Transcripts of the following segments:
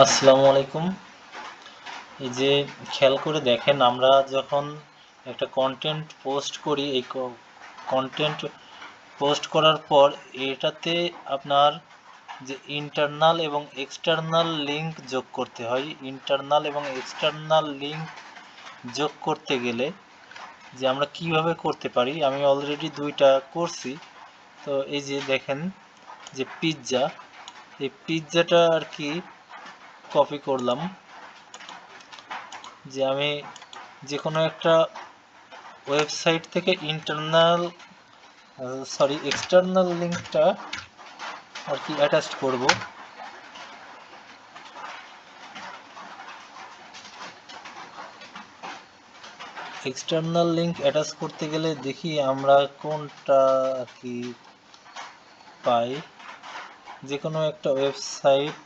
আসসালামু আলাইকুম। এই যে খেয়াল করে দেখেন, আমরা যখন একটা কন্টেন্ট পোস্ট করি, এই কন্টেন্ট পোস্ট করার পর এটাতে আপনার যে ইন্টারনাল এবং এক্সটার্নাল লিংক যোগ করতে হয়। ইন্টারনাল এবং এক্সটার্নাল লিংক যোগ করতে গেলে যে আমরা কীভাবে করতে পারি, আমি অলরেডি দুইটা করছি। তো এই যে দেখেন যে পিৎজা এই পিৎজাটা আর কি কপি করলাম যে আমি যে কোনো একটা ওয়েবসাইট থেকে ইন্টারনাল সরি এক্সটার্নাল লিঙ্কটা আর কি অ্যাটাচ করব। এক্সটার্নাল লিঙ্ক অ্যাটাচ করতে গেলে দেখি আমরা কোনটা আর কি পাই। যে কোনো একটা ওয়েবসাইট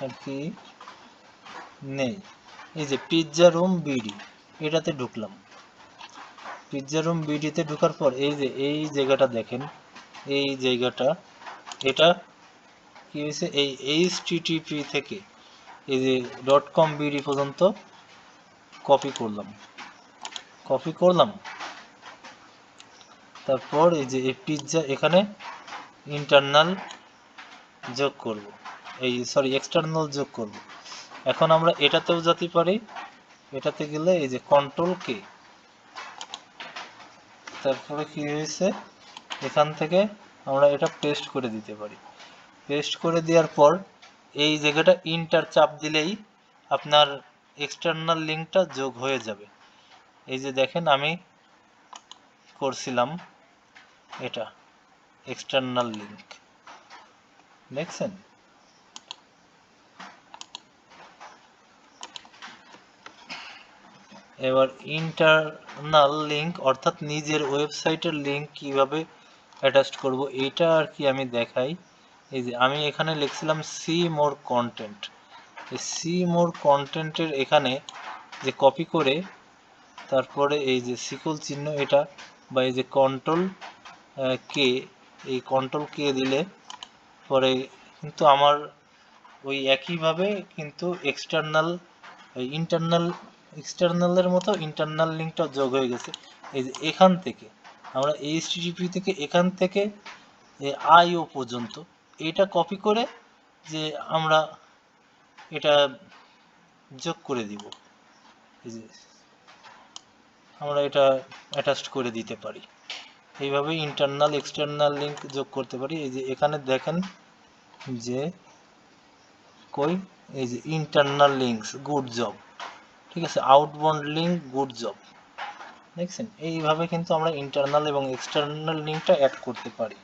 আর কি নেই। এই যে পিৎজা রুম বিডি এটাতে ঢুকলাম। পিৎজা রুম বিডিতে ঢোকার পর এই যে, এই জায়গাটা দেখেন, এই জায়গাটা, এটা কি হয়েছে? এই এইচ টিটিপি থেকে এই যে ডট কম বিডি পর্যন্ত কপি করলাম। কপি করলাম। তারপর এই যে এই পিৎজা এখানে ইন্টারনাল যোগ করব। এই সরি এক্সটার্নাল যোগ করব। এখন আমরা এটাতেও যেতে পারি, এটাতে গেলে এই যে কন্ট্রোল কে তারপরে কি হয়েছে? এখান থেকে আমরা এটা পেস্ট করে দিতে পারি। পেস্ট করে দেওয়ার পর এই জায়গাটা ইন্টার চাপ দিলেই আপনার এক্সটার্নাল লিঙ্কটা যোগ হয়ে যাবে। এই যে দেখেন, আমি করছিলাম এটা এক্সটার্নাল লিঙ্ক দেখছেন? এবার ইন্টারনাল লিঙ্ক অর্থাৎ নিজের ওয়েবসাইটের লিঙ্ক কীভাবে অ্যাটাচ করব, এইটা আর কি আমি দেখাই। এই যে আমি এখানে লিখছিলাম see more content see more কন্টেন্টের এখানে যে কপি করে, তারপরে এই যে সিকল চিহ্ন এটা, বা এই যে কন্ট্রোল কে এই কন্ট্রোল কে দিলে পরে কিন্তু আমার ওই একইভাবে কিন্তু এক্সটার্নাল ইন্টারনাল এক্সটার্নালের মতো ইন্টারনাল লিঙ্কটা যোগ হয়ে গেছে। এই যে এখান থেকে, আমরা এইচটিটিপি থেকে এখান থেকে আইও পর্যন্ত এটা কপি করে যে আমরা এটা যোগ করে দিব। এই যে আমরা এটা অ্যাটাচড করে দিতে পারি। এইভাবে ইন্টারনাল এক্সটার্নাল লিঙ্ক যোগ করতে পারি। এই যে এখানে দেখেন যে কই? এই যে ইন্টারনাল লিঙ্কস গুড জব ঠিক আছে আউটবাউন্ড লিঙ্ক গুড জব দেখছেন? এইভাবে কিন্তু আমরা ইন্টারনাল এবং এক্সটার্নাল লিঙ্কটা অ্যাড করতে পারি।